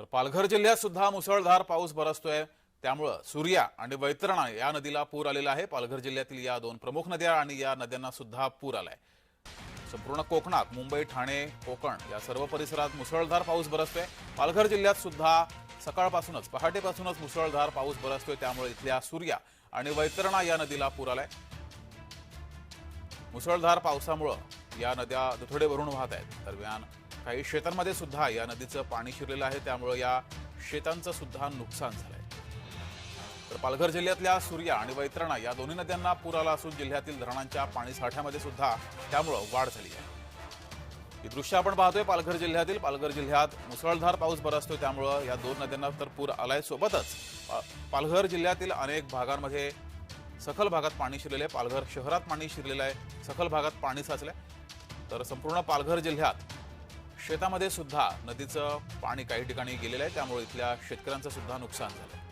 तर पालघर जिल्ह्यात सुद्धा मुसळधार पाऊस बरसतोय. त्यामुळं सूर्या आणि वैतरणा या नदीला पूर आलेला आहे. पालघर जिल्ह्यातील या दोन प्रमुख नद्या आणि या नद्यांना सुद्धा पूर आलाय. संपूर्ण कोकणात मुंबई ठाणे कोकण या सर्व परिसरात मुसळधार पाऊस बरसतोय. पालघर जिल्ह्यात सुद्धा सकाळपासूनच पहाटेपासूनच मुसळधार पाऊस बरसतोय. त्यामुळे इथल्या सूर्या आणि वैतरणा या नदीला पूर आलाय. मुसळधार पावसामुळं या नद्या दुथडे भरून वाहत आहेत. दरम्यान काही शेतांमध्ये सुद्धा या नदीचं पाणी शिरलेलं आहे. त्यामुळे या शेतांचं सुद्धा नुकसान झालंय. तर पालघर जिल्ह्यातल्या सूर्या आणि वैतरणा या दोन्ही नद्यांना पूर आला असून जिल्ह्यातील धरणांच्या पाणी साठ्यामध्ये सुद्धा त्यामुळं वाढ झाली आहे. ही दृश्य आपण पाहतोय पालघर जिल्ह्यातील. पालघर जिल्ह्यात मुसळधार पाऊस बरसतोय त्यामुळं या दोन नद्यांना तर पूर आलाय सोबतच. पालघर जिल्ह्यातील अनेक भागांमध्ये सखल भागात पाणी शिरलेलं आहे. पालघर शहरात पाणी शिरलेलं आहे. सखल भागात पाणी साचलंय. तर संपूर्ण पालघर जिल्ह्यात शेतामध्ये सुद्धा नदीचं पाणी काही ठिकाणी गेलेलं आहे. त्यामुळे इथल्या शेतकऱ्यांचं सुद्धा नुकसान झालं